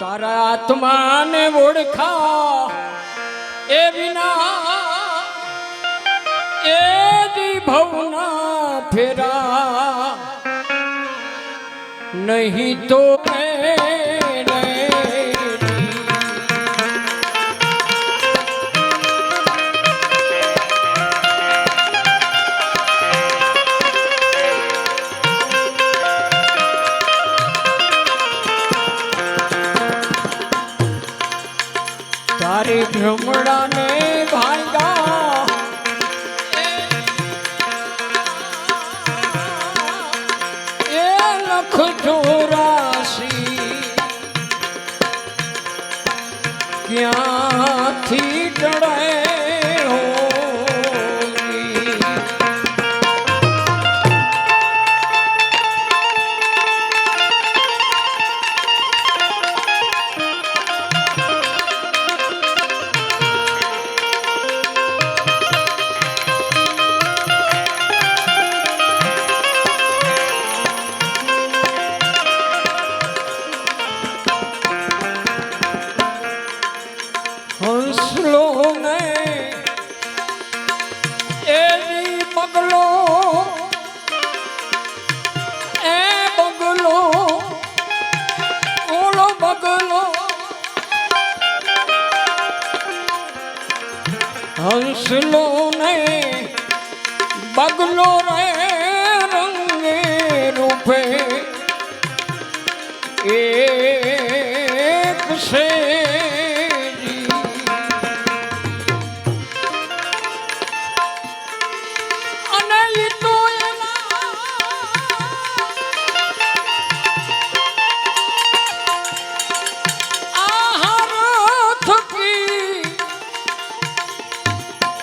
તારા આત્માને ઓળખા એ વિના એ દી ભવના ફેરા નહીં તો મેળે. તારી ભ્રમણાને ભાંગા. એ લખ ચોરાશી ક્યાંથી ટળે હંસલો ને એની બગલો એ બગલો ઓલો બગલો હંસલો ને બગલો રે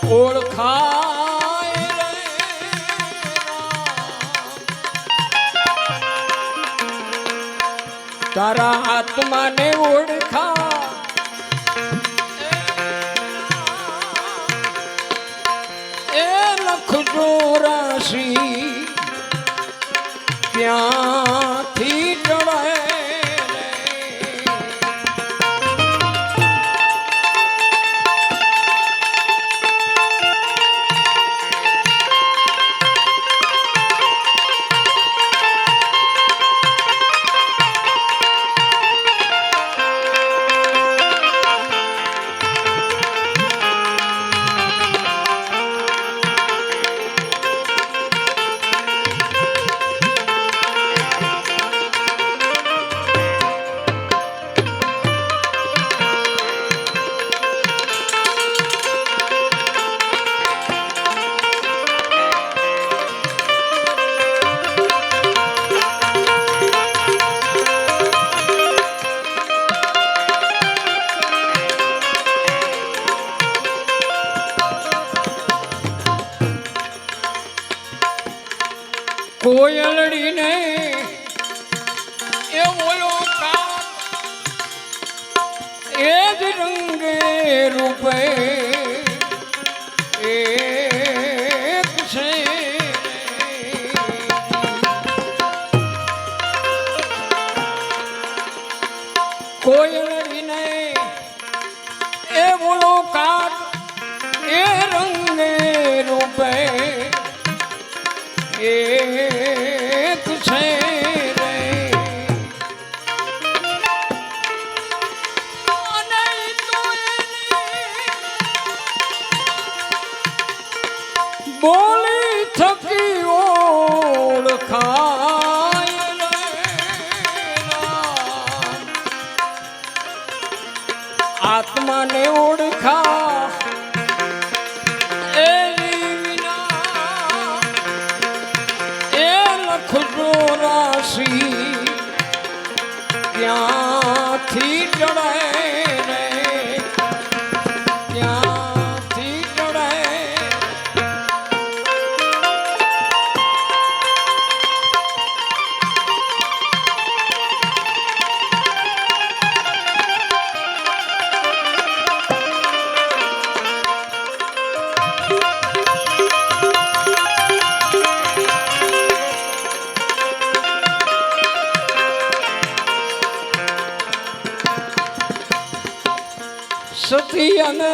ઓળખાય તારા આત્માને ઓળખા. એ લખજો રાશી ક્યાંથી કોયલડીને એ ઓલો કાક એ જ રંગે રૂપે એક છે બોલી થકી ઓળખાય રાશી ત્યાંથી ટળે સતી અને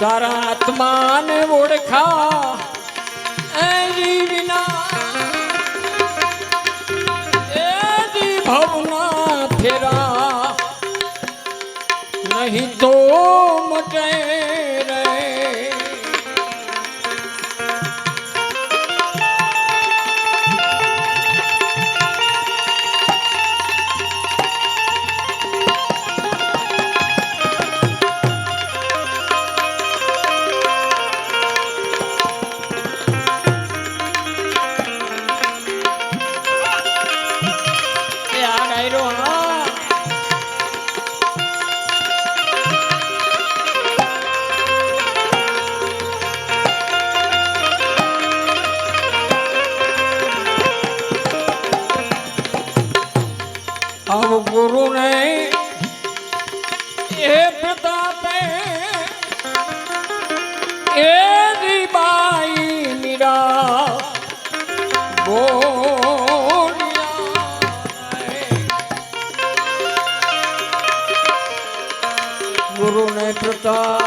તારા આત્માને ઓળખા એ વિના. એ ભવના તો મટે अब गुरु ने ये प्रतापे ए बाई मीरा बोलिया रे। गुरु ने प्रताप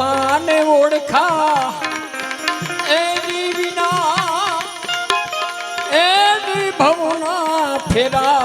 આત્માને ઓળખા. એની વિના એની ભવના ફેરા